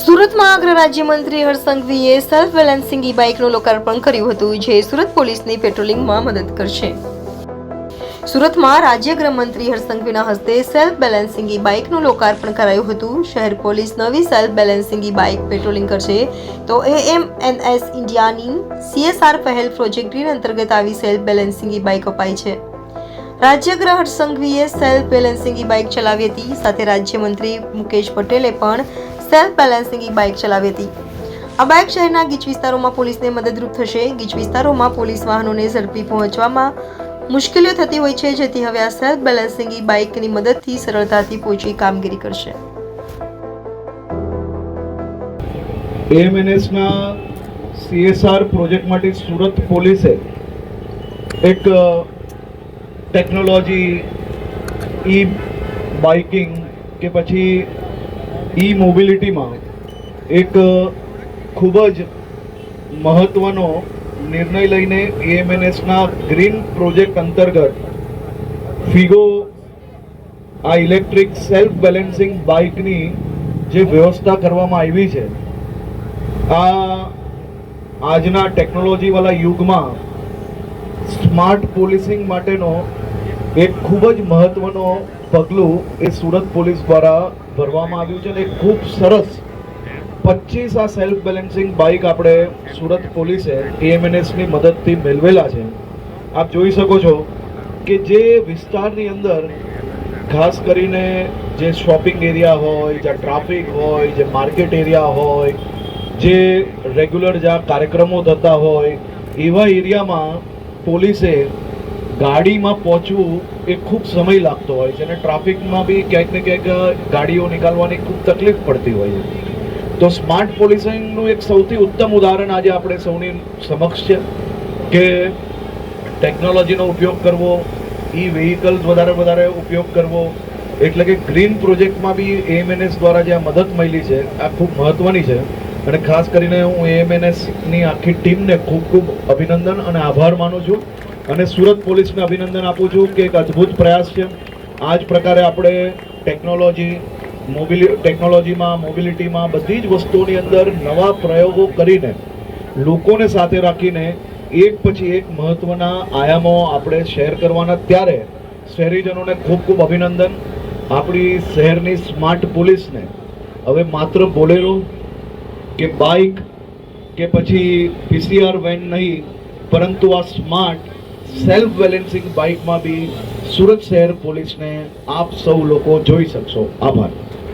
સુરતમાં અગ્ર રાજ્યમંત્રી હર્ષસંઘવીએ સેલ્ફ બેલેન્સિંગ ઈ બાઇકનું લોકાર્પણ કર્યું હતું, જે સુરત પોલીસની પેટ્રોલિંગમાં મદદ કરશે. સુરતમાં રાજ્ય ગૃહમંત્રી હર્ષસંઘવીના હસ્તે સેલ્ફ બેલેન્સિંગ ઈ બાઇકનું લોકાર્પણ કરાયું હતું. શહેર પોલીસ નવી self balancing e bike patrolling કરશે. તો એએમએનએસ ઇન્ડિયાની સીએસઆર પહેલ પ્રોજેક્ટ અંતર્ગત આવી સેલ્ફ બેલેન્સિંગ ઈ બાઇક અપાઈ છે. રાજ્યગૃહ હર્ષસંઘવીએ સેલ્ફ બેલેન્સિંગ ઈ બાઇક ચલાવી હતી. સાથે રાજ્યમંત્રી મુકેશ પટેલે પણ સેલ્ફ બેલેન્સિંગ બાઇક ચલાવી હતી. આ બાઇક શહેરના ગીચ વિસ્તારોમાં પોલીસને મદદરૂપ થશે. ગીચ વિસ્તારોમાં પોલીસ વાહનોને ઝડપી પહોંચવામાં મુશ્કેલીઓ થતી હોય છે, જેથી હવે આ સેલ્ફ બેલેન્સિંગ બાઇકની મદદથી સરળતાથી પહોંચી કામગીરી કરશે. એએમએનએસના સીએસઆર પ્રોજેક્ટ માટે સુરત પોલીસે એક ટેકનોલોજી ઈ બાઇકિંગ કે પછી ઈ મોબિલિટીમાં એક ખૂબ જ મહત્ત્વનો નિર્ણય લઈને એએમએનએસના ગ્રીન પ્રોજેક્ટ અંતર્ગત ફિગો, આ ઇલેક્ટ્રિક સેલ્ફ બેલેન્સિંગ બાઇકની જે વ્યવસ્થા કરવામાં આવી છે, આ આજના ટેકનોલોજીવાળા યુગમાં સ્માર્ટ પોલીસિંગ માટેનો એક ખૂબ જ મહત્વનો પગલું એ સુરત પોલીસ દ્વારા ભરવામાં આવ્યું છે અને ખૂબ સરસ. પચીસ આ સેલ્ફ બેલેન્સિંગ બાઇક આપણે સુરત પોલીસે એએમએનએસની મદદથી મેળવેલા છે. આપ જોઈ શકો છો કે જે વિસ્તારની અંદર ખાસ કરીને જે શોપિંગ એરિયા હોય, જ્યાં ટ્રાફિક હોય, જે માર્કેટ એરિયા હોય, જે રેગ્યુલર જ્યાં કાર્યક્રમો થતા હોય, એવા એરિયામાં પોલીસે ગાડીમાં પહોંચવું એ ખૂબ સમય લાગતો હોય છે અને ટ્રાફિકમાં બી ક્યાંક ને ક્યાંક ગાડીઓ નીકાળવાની ખૂબ તકલીફ પડતી હોય છે. તો સ્માર્ટ પોલીસિંગનું એક સૌથી ઉત્તમ ઉદાહરણ આજે આપણે સૌની સમક્ષ છે કે ટેકનોલોજીનો ઉપયોગ કરવો ઈ વેહિકલ્સ વધારે વધારે ઉપયોગ કરવો, એટલે કે ગ્રીન પ્રોજેક્ટમાં બી એએમએનએસ દ્વારા જે આ મદદ મળી છે, આ ખૂબ મહત્વની છે. અને ખાસ કરીને હું એએમએનએસની આખી ટીમને ખૂબ ખૂબ અભિનંદન અને આભાર માનું છું. અને સુરત પોલીસને અભિનંદન આપું છું કે એક અદ્ભુત પ્રયાસ છે. આ જ પ્રકારે આપણે ટેકનોલોજી, મોબિલી, ટેકનોલોજીમાં, મોબિલિટીમાં બધી જ વસ્તુઓની અંદર નવા પ્રયોગો કરીને, લોકોને સાથે રાખીને એક પછી એક મહત્વના આયામો આપણે શેર કરવાના ત્યારે શહેરીજનોને ખૂબ ખૂબ અભિનંદન. આપણી શહેરની સ્માર્ટ પોલીસને હવે માત્ર બોલેરો કે બાઇક કે પછી પીસીઆર વેન નહીં, પરંતુ આ સ્માર્ટ સેલ્ફ બેલેન્સિંગ બાઇકમાં બી સુરત શહેર પોલીસને આપ સૌ લોકો જોઈ શકશો. આભાર.